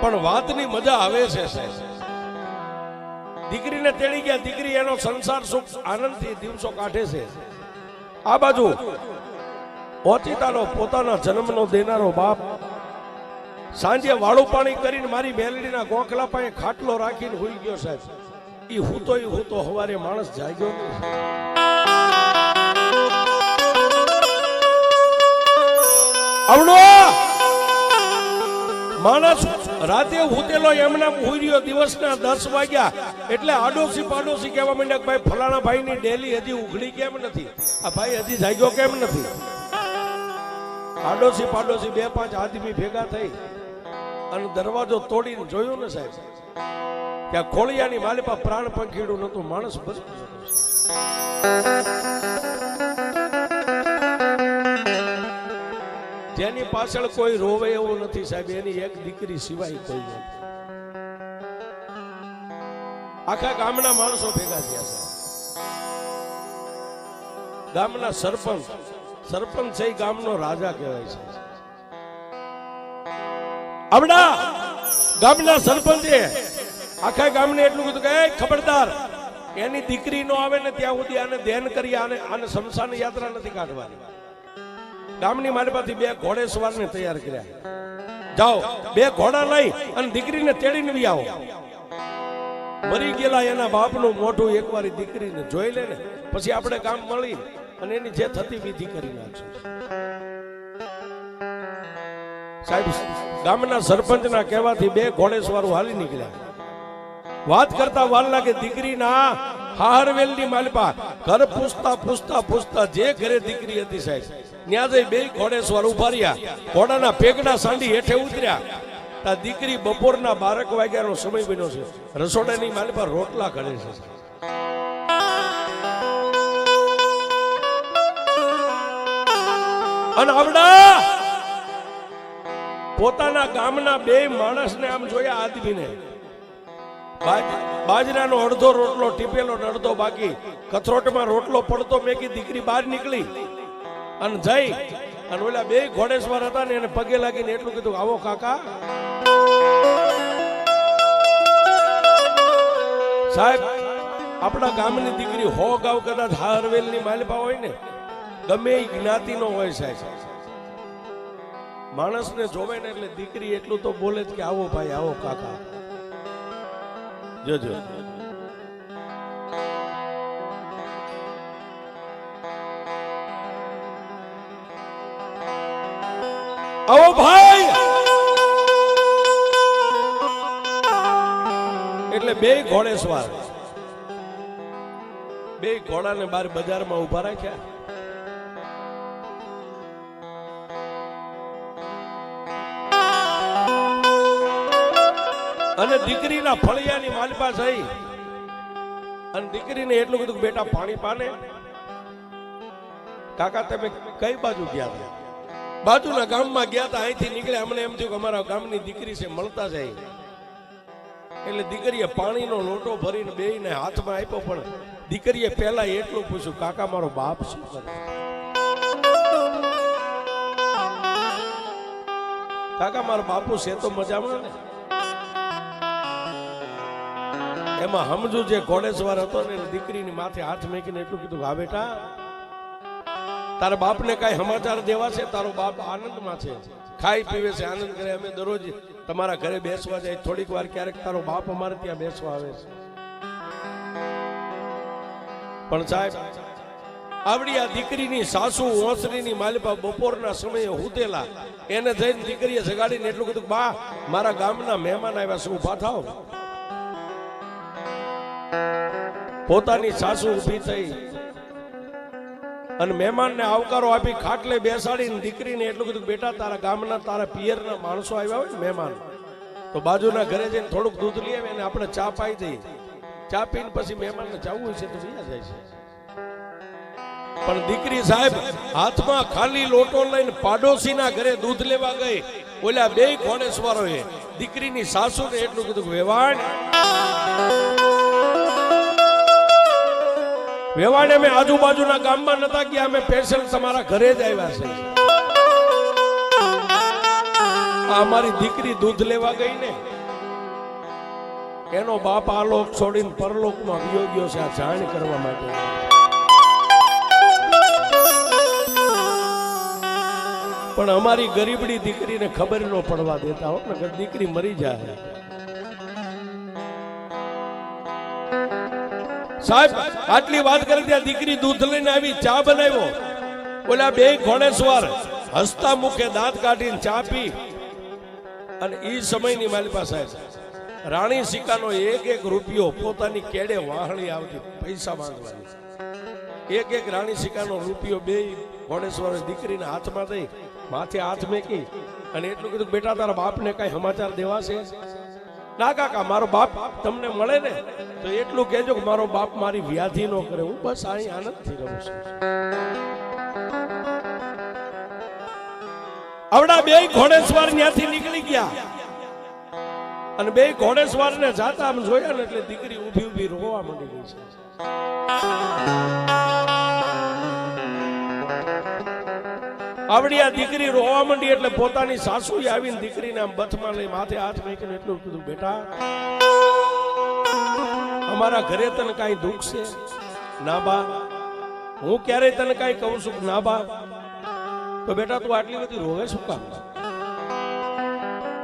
પણ વાતની મજા આવે છે દીકરીને તેડી ગયા, દીકરી એનો સંસાર સુખ આનંદથી દિવસો કાઢે છે. આ બાજુ, ઓચિતાનો પોતાના જન્મનો દેનારો બાપ સાંજે વાળું પાણી કરીને મારી બેલડીના ગોખલા પાસે ખાટલો રાખીને હોઈ ગયો, સાહેબ. ઈ તો ઈ હૂતો હવારે માણસ જાગ્યો આવડો! માણસ રાતે હુતેલો એમના ઉર્યો દિવસના દસ વાગ્યા. એટલે આડોશી પાડોશી કહેવા માંડ્યા કે ભાઈ, ફલાણા ભાઈની ડેલી હજી ઉઘડી કેમ નથી? આ ભાઈ હજી જાગ્યો કેમ નથી? આડોશી પાડોશી બે પાંચ આદમી ભેગા થઈ અને દરવાજો તોડીને જોયું ને સાહેબ, કે આ ખોળિયાની માલિપા પ્રાણ પંખીડું નતું માણસ બસ જેની પાછળ કોઈ રોવે એવું નથી, સાહેબ. એની એક દીકરી સિવાય કોઈ નથી. આખા ગામના માણસો ભેગા થયા છે ગામના સરપંચ. સરપંચ છે ગામનો રાજા કહેવાય છે આવડા! ગામના સરપંચે આખા ગામને એટલું કીધું કે ખબરદાર, એની દીકરી નો આવે ને ત્યાં સુધી આને ધ્યાન કરી, આને આને શમશાન યાત્રા નથી કાઢવાની. ગામની મારી બે ઘોડે સવારને તૈયાર કર્યા. જાઓ, બે ઘોડા લઈ અને દીકરીને તેડીને બી આવો. મરી ગયેલા એના બાપનું મોઢું એકવાર દીકરીને જોઈ લે ને, પછી આપણે કામ મળી અને એની જે થતી વિધિ કરી નાખશું. સાહેબ, ગામના સરપંચના કહેવાથી બે ઘોડેસવારો હાલી નીકળ્યા. વાત કરતા વાલના લાગે દીકરીના હારવેલની માલપા. ઘર પૂછતા પૂછતા પૂછતા જે ઘરે દીકરી હતી સાહેબ, ત્યાં બે ઘોડેસવાર ઊભા રહ્યા. ઘોડાના પેગડા સાંડી હેઠે ઉતર્યા. તા દીકરી બપોરના બારક વાગ્યાનો સમય બન્યો છે. રસોડાની માલપા રોટલા ઘડે છે અને આવડા! પોતાના ગામના બે માણસને આમ જોયા આદમીને. બાજરાનો અડધો રોટલો, ટીપેલો ને અડધો બાકી. કથરોટમાં રોટલો પડતો મેકી દીકરી બહાર નીકળી. અને જઈ, અને ઓલા બે ઘોડેશ્વર હતા ને એને પગે લાગીને એટલું કીધું, આવો કાકા. સાહેબ, આપણા ગામની દીકરી હો ગાવ કદાચ હારવેલની માલપા હોય ને, ગમે એ જ્ઞાતિનો હોય સાહેબ. માણસને જોવે ને એટલે દીકરી એટલું તો બોલે જ કે, આવો ભાઈ, આવો કાકા. જોજો આવો ભાઈ! એટલે બે ઘોડે સ્વાર બે ઘોડાને બાર બજારમાં ઊભા રાખ્યા. અને દીકરીના ફળિયાની માલપા થઈ અને દીકરીને એટલું કીધું બેટા પાણી પાને. કાકા, તમે કઈ બાજુ ગયા હતા? બાજુના ગામમાં ગયા હતા, અહીંથી નીકળ્યા. અમને એમ થયું કે અમારા ગામની દીકરી છે, મળતા જાય. એટલે દીકરીએ પાણીનો લોટો ભરીને બેયને હાથમાં આપ્યો, પણ દીકરીએ પહેલા એટલું પૂછ્યું, કાકા, મારો બાપ શું કરે? કાકા, મારો બાપુ છે તો મજામાં ને? એમાં સમજુ જે ઘોડેસવાર હતો ને દીકરીની માથે હાથ મેકીને એટલું કીધું હા બેટા, તારા બાપને કાંઈ સમાચાર દેવા છે? તારો બાપ આનંદમાં છે. ખાઈ પીવે છે, આનંદ કરે. અમે દરરોજ તમારા ઘરે બેસવા જાય. થોડીક વાર ક્યારેક તારો બાપ અમારે ત્યાં બેસવા આવે છે. પણ સાહેબ, આવડી આ દીકરીની સાસુ, ઓસરીની માલિપા બપોરના સમયે હુતેલા એને જઈને દીકરીએ જગાડીને એટલું કીધું, બા, મારા ગામના મહેમાન આવ્યા છે ઊભા થાવ. પોતાની સાસુ ઊભી થઈ અને મહેમાનને આવકારો આપી ખાટલે બેસાડીને દીકરીને એટલું કીધું બેટા, તારા ગામના તારા પિયરના માણસો આવ્યા હોય મહેમાન, તો બાજુના ઘરે જઈને થોડુંક દૂધ લઈ આવે અને આપણે ચા પાઈ દઈએ. ચા પીને પછી મહેમાનને જવું છે તો વયા જાય છે. પણ દીકરી સાહેબ, હાથમાં ખાલી લોટો લઈને પાડોશીના ઘરે દૂધ લેવા ગઈ. ઓલા બે ઘોડેસવારોએ દીકરીની સાસુને એટલું કીધું વેવાણ વેવાણ અમે આજુબાજુના ગામમાં નતા ગયા, અમે પેશન્ટ તમારા ઘરે જ આવ્યા છે. આ અમારી દીકરી દૂધ લેવા ગઈ ને. એનો બાપ આ લોક છોડીને પરલોકમાં વિયો ગયો છે આ જાણ કરવા માટે. પણ અમારી ગરીબડી દીકરીને ખબર ન પડવા દેતા હો ને દીકરી મરી જાય સાહેબ, આટલી વાત કરી ત્યાં દીકરી દૂધ લઈને આવી, ચા બનાવ્યો. ઓલા બે ઘોડેશ્વર હસતા મુખે દાંત કાઢીને ચા પી. અને એ સમયની માલિપા સાહેબ, રાણી સિક્કાનો એક એક રૂપિયો પોતાની કેડે વાહણી આવતી પૈસા માંગવાની. એક એક રાણી સિક્કાનો રૂપિયો બે ઘોડેશ્વર દીકરીના હાથમાં દઈ, માથે હાથ મેકી અને એટલું કીધું બેટા તારા બાપને કઈ સમાચાર દેવા છે ના કાકા, મારો બાપ તમને મળે ને, તો એટલું કહેજો કે મારો બાપ મારી વ્યાધિ નો કરે. હું બસ અહીં આનંદથી રહું છું. આવડા બે ઘોડેસવાર ત્યાંથી નીકળી ગયા. અને બે ઘોડેસવાર ને જાતા આમ જોયા ને એટલે દીકરી ઊભી ઊભી રોવા માંડી ગઈ છે. આવડી આ દીકરી રોવા માંડી એટલે પોતાની સાસુ આવીને દીકરીને આમ બથમાં લઈ માથે હાથ મૂકીને એટલું કીધું, બેટા, અમારા ઘરે તને કાંઈ દુઃખ છે? ના બા, હું ક્યારેય તને કાંઈ કહું છું? ના બા. તો બેટા, તું આટલી બધી રોવે શું કામ?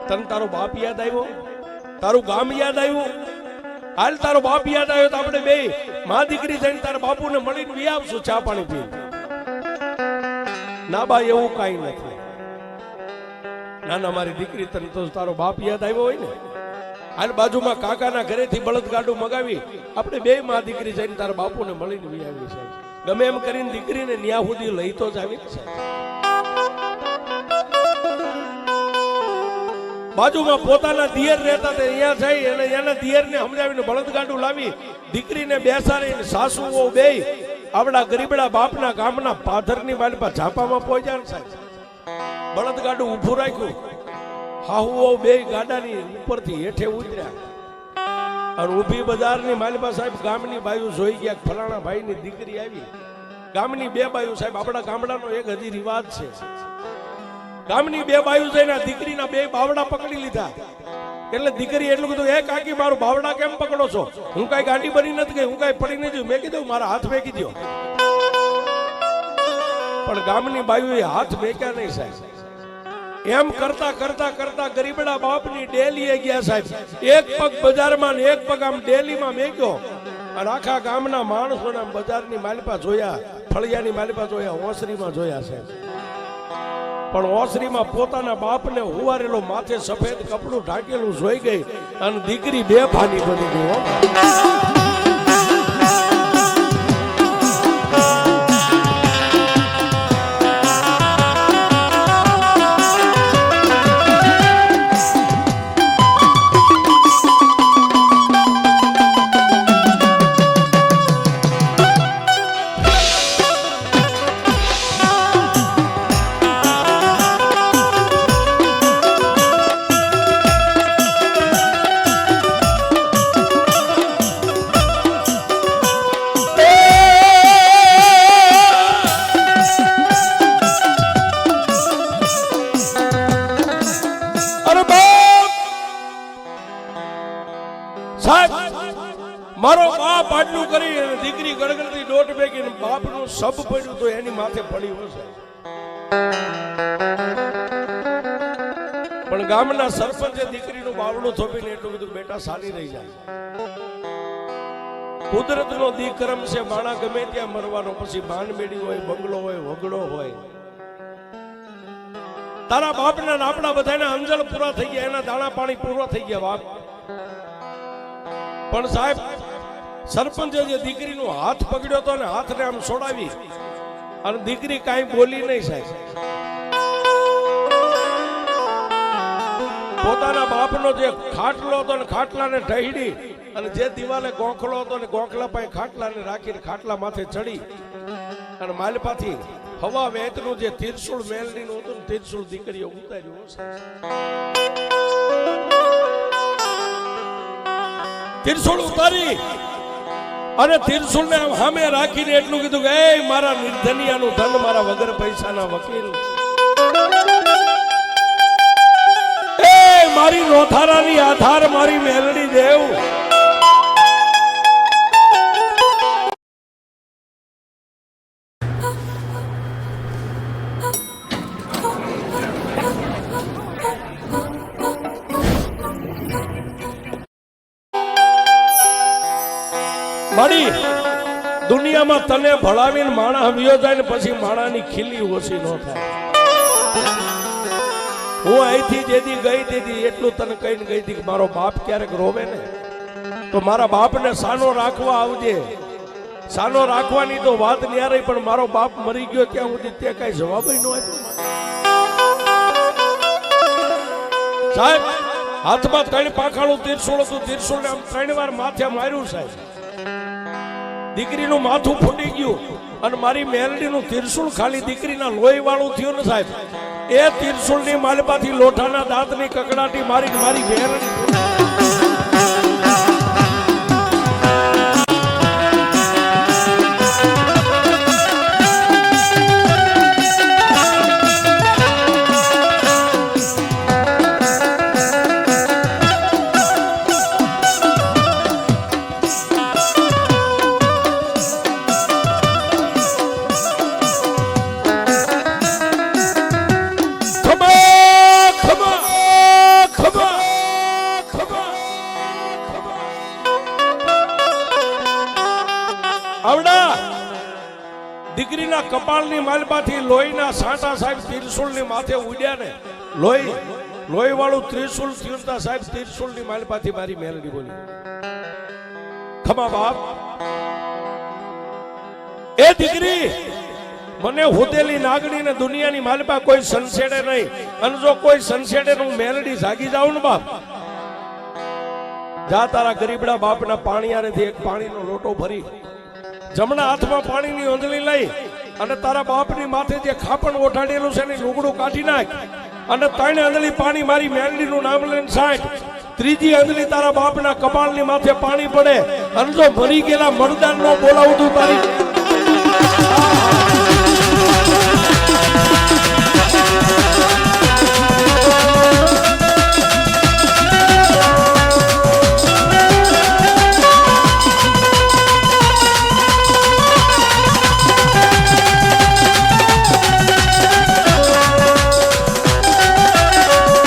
તને તારો બાપ યાદ આવ્યો? તારું ગામ યાદ આવ્યું? હાલ તારો બાપ યાદ આવ્યો તો આપણે બે, મા દીકરી થઈને તારા બાપુને મળીને વિયાવશું ચા પાણી પી ના બા, એવું કાંઈ નથી. નાના, મારી દીકરી તને તો તારો બાપ યાદ આવ્યો હોય ને? હાલ બાજુમાં કાકાના ઘરેથી બળદગાડું મગાવી આપણે બે માં દીકરી જઈને તારા બાપુને મળીને આવી છે ગમે એમ કરીને દીકરીને ન્યા સુધી લઈ તો જ આવી છે બાજુમાં પોતાના દિયર રહેતા તે અહીંયા જઈ અને એના દિયરને સમજાવીને બળદગાડું લાવી દીકરીને બેસાડીને સાસુઓ બે આવડા ગરીબડા બાપના ગામના પાધરની બાલપા ઝાપામાં પહોંચ્યા ને સાહેબ બળદગાડું ઊભું રાખ્યું. હાહુઓ બે ગાડાની ઉપરથી હેઠે ઉતર્યા. અને ઊભી બજારની માલિપા સાહેબ ગામની બાયુ જોઈ ગયા ફલાણા ભાઈની દીકરી આવી. ગામની બે બાયુ સાહેબ, આપણા ગામડાનો એક હજી રિવાજ છે. ગામની બે બાયુ જઈને દીકરીના બે બાવડા પકડી લીધા. એટલે દીકરી એટલું કીધું એ કાકી, મારું બાવડા કેમ પકડો છો? હું કઈ ગાડી બની નથી ગઈ, હું કઈ પડી નથી મેં કીધું, મારા હાથ મેકી દો પણ ગામની બાયુએ હાથ મેક્યા નહીં, સાહેબ. એમ કરતા કરતા કરતા ગરીબડા બાપની ડેલીએ ગયા, સાહેબ. એક પગ બજારમાં ને એક પગ આમ ડેલીમાં મેક્યો. અને આખા ગામના માણસોને આમ બજારની માલિપા જોયા, ફળિયાની માલિપા જોયા, ઓસરીમાં જોયા, સાહેબ. પણ ઓસરીમાં પોતાના બાપને હુવારેલો માથે સફેદ કપડું ઢાંકેલું જોઈ ગઈ અને દીકરી બે ભાની બની ગઈ સાહેબ, મારો બાપ આટલું કરી અને દીકરી ગળગળતી દોટ ભેગી બાપનું સબ પડ્યું તો એની માથે પડ્યું હશે પણ ગામના સરપંચે દીકરીનું બાવડું થોપીને એટલું બધું બેટા સારી રહી જાય. કુદરતનો દીકરમ છે, માણા ગમે ત્યાં મરવાનો, પછી બાનમેડી હોય, બંગલો હોય, વગડો હોય. તારા બાપના આપણા બધાના અંજળ પૂરા થઈ ગયા, એના દાણા પાણી પૂરા થઈ ગયા, બાપ. પણ સાહેબ, સરપંચે જે દીકરીનો હાથ પકડ્યો હતો ને હાથને આમ છોડાવી, અને દીકરી કાંઈ બોલી નહીં સાહેબ. પોતાના બાપનો જે ખાટલો હતો ને ખાટલાને ઢહીડી, અને જે દિવાલે ગોખલો હતો ને ગોખલા પાસે ખાટલાને રાખીને ખાટલા માથે ચડી, અને માલપાથી હવા વેતનું જે તીરસુળ મેલડીનું હતું ને દીકરીઓ ઉતાર્યું હો ઉતારી. અને ત્રિશુલ ને સામે રાખીને એટલું કીધું કે એ મારા નિર્ધનિયાનું ધન, મારા વગર પૈસાના વકીલ. મારી નોથારાની આધાર, મારી મેલડી દેવ. દુનિયામાં તને ભળાવીને માણા હવ્યો જાય ને પછી માણાની ખીલી ઓછી ન થાય. હું અહીંથી જેથી ગઈ દીધી એટલું તને કહીને ગઈ હતી મારો બાપ ક્યારેક રોવે ને, તો મારા બાપને સાનો રાખવા આવજે. સાનો રાખવાની તો વાત ન્યારે પણ મારો બાપ મરી ગયો ત્યાં સુધી તે કઈ જવાબ ન આપ્યો સાહેબ, હાથમાં ત્રણ પાંખાળું તીરસુળ હતું તીરસુળ આમ ત્રણ વાર માથે માર્યું સાહેબ. દીકરીનું માથું ફૂટી ગયું અને મારી મેલડીનું તિરસુલ ખાલી દીકરીના લોહી વાળું થયું ને સાહેબ. એ તિરસુલની માલપાથી લોઠાના દાંતની કકડાટી મારી મારી મેલડી આવડા. દીકરીના કપાળની માલમાંથી લોહીના સાંટા સાહેબ ત્રિશુલની માથે ઉડ્યા ને. લોહી લોહી વાળું ત્રિશુલ થયું તા સાહેબ ત્રિશુલની માલમાંથી મારી મેલડી બોલી. ખમા બાપ. એ દીકરી, મને હોતેલી નાગણી ને દુનિયાની માલપા કોઈ સંસેડે નહીં. અને જો કોઈ સંસેડે હું મેલડી જાગી જાઉં ને બાપ, જા તારા ગરીબડા બાપના પાણીયારેથી એક પાણીનો લોટો ભરી. જમણા હાથમાં પાણીની ઓંધળી લઈ અને તારા બાપની માથે જે ખાપણ ઓઠાડેલું છે એની લુગડું કાઢી નાખ. અને ત્રણ આંધળી પાણી મારી મેલડીનું નામ લઈને સાઠ. ત્રીજી આંધળી તારા બાપના કપાળની માથે પાણી પડે. અને જો મરી ગયેલા મરદાન નો બોલાવું તું તારી.